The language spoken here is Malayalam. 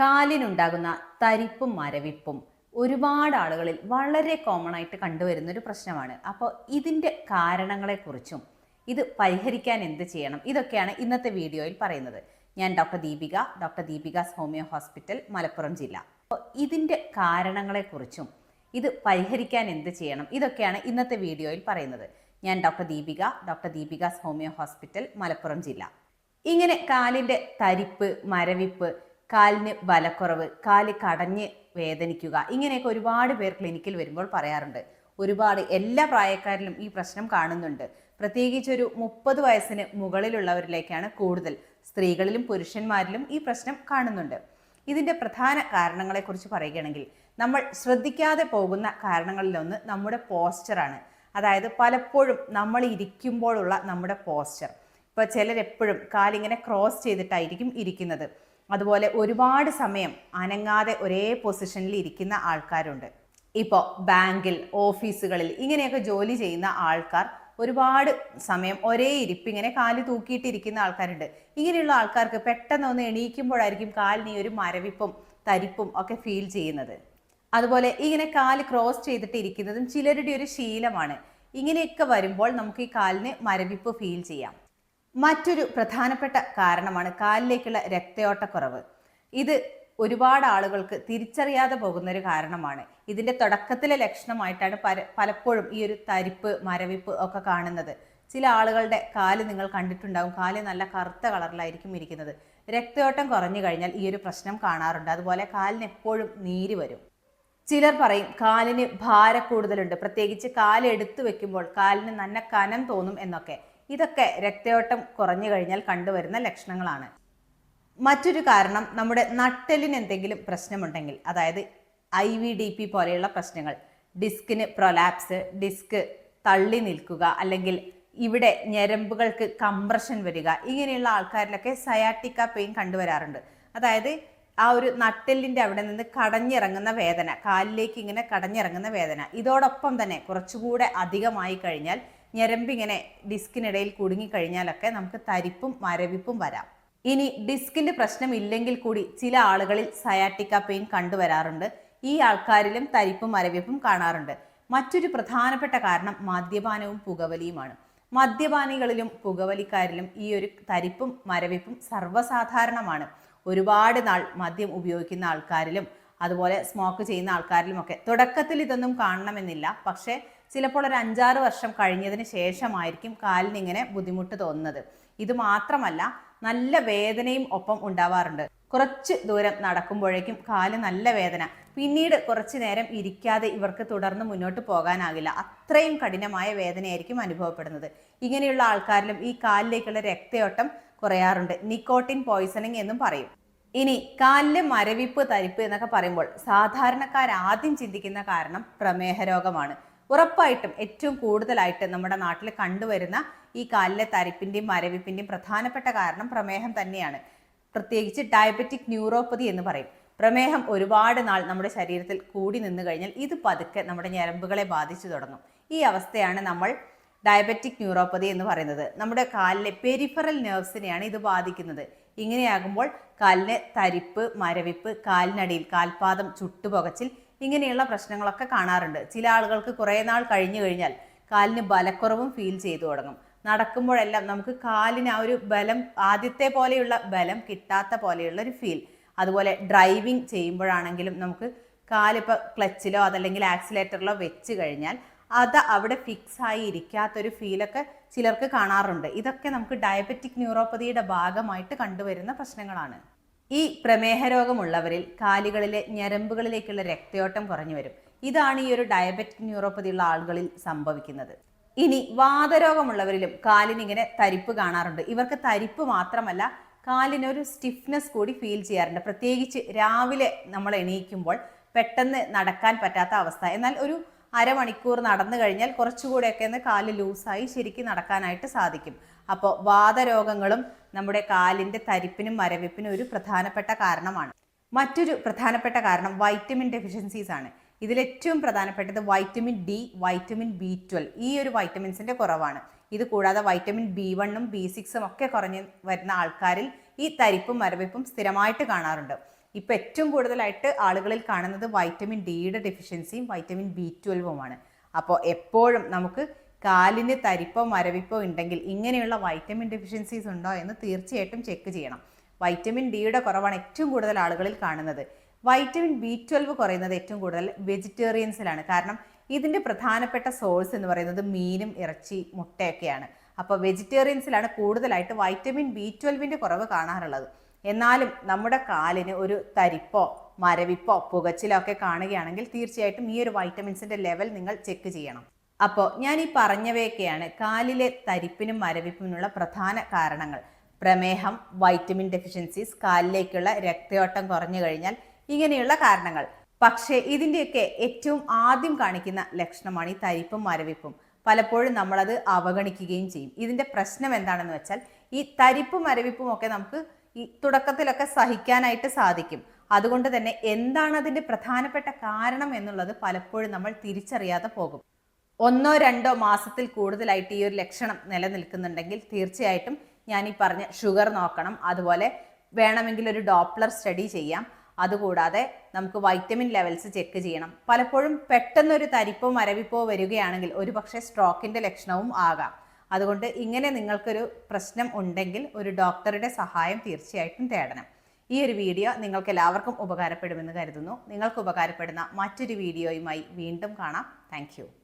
കാലിനുണ്ടാകുന്ന തരിപ്പും മരവിപ്പും ഒരുപാട് ആളുകളിൽ വളരെ കോമൺ ആയിട്ട് കണ്ടുവരുന്ന ഒരു പ്രശ്നമാണ്. അപ്പോൾ ഇതിന്റെ കാരണങ്ങളെക്കുറിച്ചും ഇത് പരിഹരിക്കാൻ എന്ത് ചെയ്യണം? ഇതൊക്കെയാണ് ഇന്നത്തെ വീഡിയോയിൽ പറയുന്നത്. ഞാൻ doctor Deepika doctor Deepika's homeo hospital Malappuram ജില്ല. അപ്പോൾ ഇതിന്റെ കാരണങ്ങളെക്കുറിച്ചും ഇത് പരിഹരിക്കാൻ എന്ത് ചെയ്യണം? ഇതൊക്കെയാണ് ഇന്നത്തെ വീഡിയോയിൽ പറയുന്നത്. ഞാൻ doctor Deepika doctor Deepika's homeo hospital Malappuram ജില്ല. ഇങ്ങനെ കാലിന്റെ തരിപ്പ് മരവിപ്പ് കാലിന് വലക്കുറവ് കാൽ കടഞ്ഞ് വേദനിക്കുക ഇങ്ങനെയൊക്കെ ഒരുപാട് പേർ ക്ലിനിക്കിൽ വരുമ്പോൾ പറയാറുണ്ട്. ഒരുപാട് എല്ലാ പ്രായക്കാരിലും ഈ പ്രശ്നം കാണുന്നുണ്ട്. പ്രത്യേകിച്ച് ഒരു മുപ്പത് വയസ്സിന് മുകളിലുള്ളവരിലേക്കാണ് കൂടുതൽ സ്ത്രീകളിലും പുരുഷന്മാരിലും ഈ പ്രശ്നം കാണുന്നുണ്ട്. ഇതിന്റെ പ്രധാന കാരണങ്ങളെക്കുറിച്ച് പറയുകയാണെങ്കിൽ നമ്മൾ ശ്രദ്ധിക്കാതെ പോകുന്ന കാരണങ്ങളിലൊന്ന് നമ്മുടെ പോസ്ചറാണ് അതായത് പലപ്പോഴും നമ്മൾ ഇരിക്കുമ്പോഴുള്ള നമ്മുടെ പോസ്ചർ ഇപ്പോൾ ചിലരെപ്പോഴും കാലിങ്ങനെ ക്രോസ് ചെയ്തിട്ടായിരിക്കും ഇരിക്കുന്നത്. അതുപോലെ ഒരുപാട് സമയം അനങ്ങാതെ ഒരേ പൊസിഷനിൽ ഇരിക്കുന്ന ആൾക്കാരുണ്ട്. ഇപ്പോൾ ബാങ്കിൽ ഓഫീസുകളിൽ ഇങ്ങനെയൊക്കെ ജോലി ചെയ്യുന്ന ആൾക്കാർ ഒരുപാട് സമയം ഒരേ ഇരിപ്പ് ഇങ്ങനെ കാൽ തൂക്കിയിട്ടിരിക്കുന്ന ആൾക്കാരുണ്ട്. ഇങ്ങനെയുള്ള ആൾക്കാർക്ക് പെട്ടെന്ന് ഒന്ന് എണീക്കുമ്പോഴായിരിക്കും കാലിന് ഈ ഒരു മരവിപ്പും തരിപ്പും ഒക്കെ ഫീൽ ചെയ്യുന്നത്. അതുപോലെ ഇങ്ങനെ കാൽ ക്രോസ് ചെയ്തിട്ടിരിക്കുന്നതും ചിലരുടെ ഒരു ശീലമാണ്. ഇങ്ങനെയൊക്കെ വരുമ്പോൾ നമുക്ക് ഈ കാലിന് മരവിപ്പ് ഫീൽ ചെയ്യാം. മറ്റൊരു പ്രധാനപ്പെട്ട കാരണമാണ് കാലിലേക്കുള്ള രക്തയോട്ടക്കുറവ്. ഇത് ഒരുപാട് ആളുകൾക്ക് തിരിച്ചറിയാതെ പോകുന്ന ഒരു കാരണമാണ്. ഇതിന്റെ തുടക്കത്തിലെ ലക്ഷണമായിട്ടാണ് പല പലപ്പോഴും ഈ ഒരു തരിപ്പ് മരവിപ്പ് ഒക്കെ കാണുന്നത്. ചില ആളുകളുടെ കാൽ നിങ്ങൾ കണ്ടിട്ടുണ്ടാകും കാൽ നല്ല കറുത്ത കളറിലായിരിക്കും ഇരിക്കുന്നത്. രക്തയോട്ടം കുറഞ്ഞു കഴിഞ്ഞാൽ ഈ ഒരു പ്രശ്നം കാണാറുണ്ട്. അതുപോലെ കാലിന് എപ്പോഴും നീര് വരും. ചിലർ പറയും കാലിന് ഭാര കൂടുതലുണ്ട്. പ്രത്യേകിച്ച് കാൽ എടുത്തു വെക്കുമ്പോൾ കാലിന് നല്ല കനം തോന്നും എന്നൊക്കെ. ഇതൊക്കെ രക്തയോട്ടം കുറഞ്ഞു കഴിഞ്ഞാൽ കണ്ടുവരുന്ന ലക്ഷണങ്ങളാണ്. മറ്റൊരു കാരണം നമ്മുടെ നട്ടലിന് എന്തെങ്കിലും പ്രശ്നമുണ്ടെങ്കിൽ അതായത് ഐ വി ഡി പി പോലെയുള്ള പ്രശ്നങ്ങൾ ഡിസ്കിന് പ്രൊലാപ്സ് ഡിസ്ക് തള്ളി നിൽക്കുക അല്ലെങ്കിൽ ഇവിടെ ഞരമ്പുകൾക്ക് കംപ്രഷൻ വരിക ഇങ്ങനെയുള്ള ആൾക്കാരിലൊക്കെ സയാറ്റിക്ക പെയിൻ കണ്ടുവരാറുണ്ട്. അതായത് ആ ഒരു നട്ടെല്ലിന്റെ അവിടെ നിന്ന് കടഞ്ഞിറങ്ങുന്ന വേദന കാലിലേക്ക് ഇങ്ങനെ കടഞ്ഞിറങ്ങുന്ന വേദന ഇതോടൊപ്പം തന്നെ കുറച്ചുകൂടെ അധികമായി കഴിഞ്ഞാൽ ഞരമ്പിങ്ങനെ ഡിസ്കിനിടയിൽ കുടുങ്ങിക്കഴിഞ്ഞാലൊക്കെ നമുക്ക് തരിപ്പും മരവിപ്പും വരാം. ഇനി ഡിസ്കിന്റെ പ്രശ്നം ഇല്ലെങ്കിൽ കൂടി ചില ആളുകളിൽ സയാറ്റിക്ക പെയിൻ കണ്ടുവരാറുണ്ട്. ഈ ആൾക്കാരിലും തരിപ്പും മരവിപ്പും കാണാറുണ്ട്. മറ്റൊരു പ്രധാനപ്പെട്ട കാരണം മദ്യപാനവും പുകവലിയുമാണ്. മദ്യപാനികളിലും പുകവലിക്കാരിലും ഈ ഒരു തരിപ്പും മരവിപ്പും സർവസാധാരണമാണ്. ഒരുപാട് നാൾ മദ്യം ഉപയോഗിക്കുന്ന ആൾക്കാരിലും അതുപോലെ സ്മോക്ക് ചെയ്യുന്ന ആൾക്കാരിലുമൊക്കെ. തുടക്കത്തിൽ ഇതൊന്നും കാണണമെന്നില്ല. പക്ഷേ ചിലപ്പോൾ ഒരു അഞ്ചാറ് വർഷം കഴിഞ്ഞതിന് ശേഷമായിരിക്കും കാലിനിങ്ങനെ ബുദ്ധിമുട്ട് തോന്നുന്നത്. ഇത് മാത്രമല്ല നല്ല വേദനയും ഒപ്പം ഉണ്ടാവാറുണ്ട്. കുറച്ച് ദൂരം നടക്കുമ്പോഴേക്കും കാൽ നല്ല വേദന. പിന്നീട് കുറച്ച് നേരം ഇരിക്കാതെ ഇവർക്ക് തുടർന്ന് മുന്നോട്ട് പോകാനാകില്ല. അത്രയും കഠിനമായ വേദനയായിരിക്കും അനുഭവപ്പെടുന്നത്. ഇങ്ങനെയുള്ള ആൾക്കാരിലും ഈ കാലിലേക്കുള്ള രക്തയോട്ടം കുറയാറുണ്ട്. നിക്കോട്ടിൻ പോയിസണിങ് എന്നും പറയും. ഇനി കാലിലെ മരവിപ്പ് തരിപ്പ് എന്നൊക്കെ പറയുമ്പോൾ സാധാരണക്കാർ ആദ്യം ചിന്തിക്കുന്ന കാരണം പ്രമേഹ രോഗമാണ് ഉറപ്പായിട്ടും ഏറ്റവും കൂടുതലായിട്ട് നമ്മുടെ നാട്ടിൽ കണ്ടുവരുന്ന ഈ കാലിലെ തരിപ്പിന്റെയും മരവിപ്പിന്റെയും പ്രധാനപ്പെട്ട കാരണം പ്രമേഹം തന്നെയാണ്. പ്രത്യേകിച്ച് ഡയബറ്റിക് ന്യൂറോപ്പതി എന്ന് പറയും. പ്രമേഹം ഒരുപാട് നാൾ നമ്മുടെ ശരീരത്തിൽ കൂടി നിന്നു കഴിഞ്ഞാൽ ഇത് പതുക്കെ നമ്മുടെ ഞരമ്പുകളെ ബാധിച്ചു തുടങ്ങും. ഈ അവസ്ഥയാണ് നമ്മൾ ഡയബറ്റിക് ന്യൂറോപ്പതി എന്ന് പറയുന്നത്. നമ്മുടെ കാലിലെ പെരിഫറൽ നെർവ്സിനെയാണ് ഇത് ബാധിക്കുന്നത്. ഇങ്ങനെയാകുമ്പോൾ കാലിന് തരിപ്പ് മരവിപ്പ് കാലിനടിയിൽ കാൽപാദം ചുട്ടുപുകച്ചിൽ ഇങ്ങനെയുള്ള പ്രശ്നങ്ങളൊക്കെ കാണാറുണ്ട്. ചില ആളുകൾക്ക് കുറേ നാൾ കഴിഞ്ഞു കഴിഞ്ഞാൽ കാലിന് ബലക്കുറവും ഫീൽ ചെയ്തു തുടങ്ങും. നടക്കുമ്പോഴെല്ലാം നമുക്ക് കാലിന് ആ ഒരു ബലം ആദ്യത്തെ പോലെയുള്ള ബലം കിട്ടാത്ത പോലെയുള്ള ഒരു ഫീൽ അതുപോലെ ഡ്രൈവിംഗ് ചെയ്യുമ്പോഴാണെങ്കിലും നമുക്ക് കാലിപ്പോൾ ക്ലച്ചിലോ അതല്ലെങ്കിൽ ആക്സിലേറ്ററിലോ വെച്ച് കഴിഞ്ഞാൽ അത് അവിടെ ഫിക്സ് ആയി ഇരിക്കാത്തൊരു ഫീലൊക്കെ ചിലർക്ക് കാണാറുണ്ട്. ഇതൊക്കെ നമുക്ക് ഡയബറ്റിക് ന്യൂറോപ്പതിയുടെ ഭാഗമായിട്ട് കണ്ടുവരുന്ന പ്രശ്നങ്ങളാണ്. ഈ പ്രമേഹ രോഗമുള്ളവരിൽ കാലുകളിലെ ഞരമ്പുകളിലേക്കുള്ള രക്തയോട്ടം കുറഞ്ഞു വരും. ഇതാണ് ഈ ഒരു ഡയബറ്റിക് ന്യൂറോപ്പതിയുള്ള ആളുകളിൽ സംഭവിക്കുന്നത്. ഇനി വാതരോഗമുള്ളവരിലും കാലിനിങ്ങനെ തരിപ്പ് കാണാറുണ്ട്. ഇവർക്ക് തരിപ്പ് മാത്രമല്ല കാലിനൊരു സ്റ്റിഫ്നെസ് കൂടി ഫീൽ ചെയ്യാറുണ്ട്. പ്രത്യേകിച്ച് രാവിലെ നമ്മൾ എണീക്കുമ്പോൾ പെട്ടെന്ന് നടക്കാൻ പറ്റാത്ത അവസ്ഥ. എന്നാൽ ഒരു അരമണിക്കൂർ നടന്നു കഴിഞ്ഞാൽ കുറച്ചുകൂടെയൊക്കെ ഒന്ന് കാൽ ലൂസായി ശരിക്കും നടക്കാനായിട്ട് സാധിക്കും. അപ്പോൾ വാതരോഗങ്ങളും നമ്മുടെ കാലിന്റെ തരിപ്പിനും മരവിപ്പിനും ഒരു പ്രധാനപ്പെട്ട കാരണമാണ്. മറ്റൊരു പ്രധാനപ്പെട്ട കാരണം വൈറ്റമിൻ ഡെഫിഷ്യൻസീസ് ആണ്. ഇതിലേറ്റവും പ്രധാനപ്പെട്ടത് vitamin D vitamin B twelve ഈ ഒരു വൈറ്റമിൻസിന്റെ കുറവാണ്. ഇത് കൂടാതെ വൈറ്റമിൻ ബി വണ്ണും ബി സിക്സും ഒക്കെ കുറഞ്ഞ് വരുന്ന ആൾക്കാരിൽ ഈ തരിപ്പും മരവിപ്പും സ്ഥിരമായിട്ട് കാണാറുണ്ട്. ഇപ്പം ഏറ്റവും കൂടുതലായിട്ട് ആളുകളിൽ കാണുന്നത് വൈറ്റമിൻ ഡിയുടെ ഡെഫിഷ്യൻസിയും വൈറ്റമിൻ ബി ട്വൽവുമാണ് അപ്പോൾ എപ്പോഴും നമുക്ക് കാലിന് തരിപ്പോ മരവിപ്പോ ഉണ്ടെങ്കിൽ ഇങ്ങനെയുള്ള വൈറ്റമിൻ ഡെഫിഷ്യൻസീസ് ഉണ്ടോ എന്ന് തീർച്ചയായിട്ടും ചെക്ക് ചെയ്യണം. വൈറ്റമിൻ ഡിയുടെ കുറവാണ് ഏറ്റവും കൂടുതൽ ആളുകളിൽ കാണുന്നത്. വൈറ്റമിൻ ബി ട്വൽവ് കുറയുന്നത് ഏറ്റവും കൂടുതൽ വെജിറ്റേറിയൻസിലാണ് കാരണം ഇതിന്റെ പ്രധാനപ്പെട്ട സോഴ്സ് എന്ന് പറയുന്നത് മീനും ഇറച്ചി മുട്ടയൊക്കെയാണ്. അപ്പോൾ വെജിറ്റേറിയൻസിലാണ് കൂടുതലായിട്ട് വൈറ്റമിൻ ബി ട്വൽവിന്റെ കുറവ് കാണാറുള്ളത്. എന്നാലും നമ്മുടെ കാലിന് ഒരു തരിപ്പോ മരവിപ്പോ പുകച്ചിലോ ഒക്കെ കാണുകയാണെങ്കിൽ തീർച്ചയായിട്ടും ഈ ഒരു വൈറ്റമിൻസിന്റെ ലെവൽ നിങ്ങൾ ചെക്ക് ചെയ്യണം. അപ്പോൾ ഞാൻ ഈ പറഞ്ഞവയൊക്കെയാണ് കാലിലെ തരിപ്പിനും മരവിപ്പിനുള്ള പ്രധാന കാരണങ്ങൾ. പ്രമേഹം വൈറ്റമിൻ ഡെഫിഷ്യൻസീസ് കാലിലേക്കുള്ള രക്തയോട്ടം കുറഞ്ഞു കഴിഞ്ഞാൽ ഇങ്ങനെയുള്ള കാരണങ്ങൾ. പക്ഷേ ഇതിന്റെയൊക്കെ ഏറ്റവും ആദ്യം കാണിക്കുന്ന ലക്ഷണമാണ് ഈ തരിപ്പും മരവിപ്പും. പലപ്പോഴും നമ്മളത് അവഗണിക്കുകയും ചെയ്യും. ഇതിന്റെ പ്രശ്നം എന്താണെന്ന് വെച്ചാൽ ഈ തരിപ്പും മരവിപ്പും ഒക്കെ നമുക്ക് തുടക്കത്തിലൊക്കെ സഹിക്കാനായിട്ട് സാധിക്കും. അതുകൊണ്ട് തന്നെ എന്താണ് അതിന്റെ പ്രധാനപ്പെട്ട കാരണം എന്നുള്ളത് പലപ്പോഴും നമ്മൾ തിരിച്ചറിയാതെ പോകും. ഒന്നോ രണ്ടോ മാസത്തിൽ കൂടുതലായിട്ട് ഈ ഒരു ലക്ഷണം നിലനിൽക്കുന്നുണ്ടെങ്കിൽ തീർച്ചയായിട്ടും ഞാൻ ഈ പറഞ്ഞ ഷുഗർ നോക്കണം. അതുപോലെ വേണമെങ്കിൽ ഒരു ഡോപ്ലർ സ്റ്റഡി ചെയ്യാം. അതുകൂടാതെ നമുക്ക് വൈറ്റമിൻ ലെവൽസ് ചെക്ക് ചെയ്യണം. പലപ്പോഴും പെട്ടെന്നൊരു തരിപ്പോ മരവിപ്പോ വരികയാണെങ്കിൽ ഒരുപക്ഷെ സ്ട്രോക്കിന്റെ ലക്ഷണവും ആകാം. അതുകൊണ്ട് ഇങ്ങനെ നിങ്ങൾക്കൊരു പ്രശ്നം ഉണ്ടെങ്കിൽ ഒരു ഡോക്ടറുടെ സഹായം തീർച്ചയായിട്ടും തേടണം. ഈ ഒരു വീഡിയോ നിങ്ങൾക്ക് എല്ലാവർക്കും ഉപകാരപ്പെടുമെന്ന് കരുതുന്നു. നിങ്ങൾക്ക് ഉപകാരപ്പെടുന്ന മറ്റൊരു വീഡിയോയുമായി വീണ്ടും കാണാം. താങ്ക്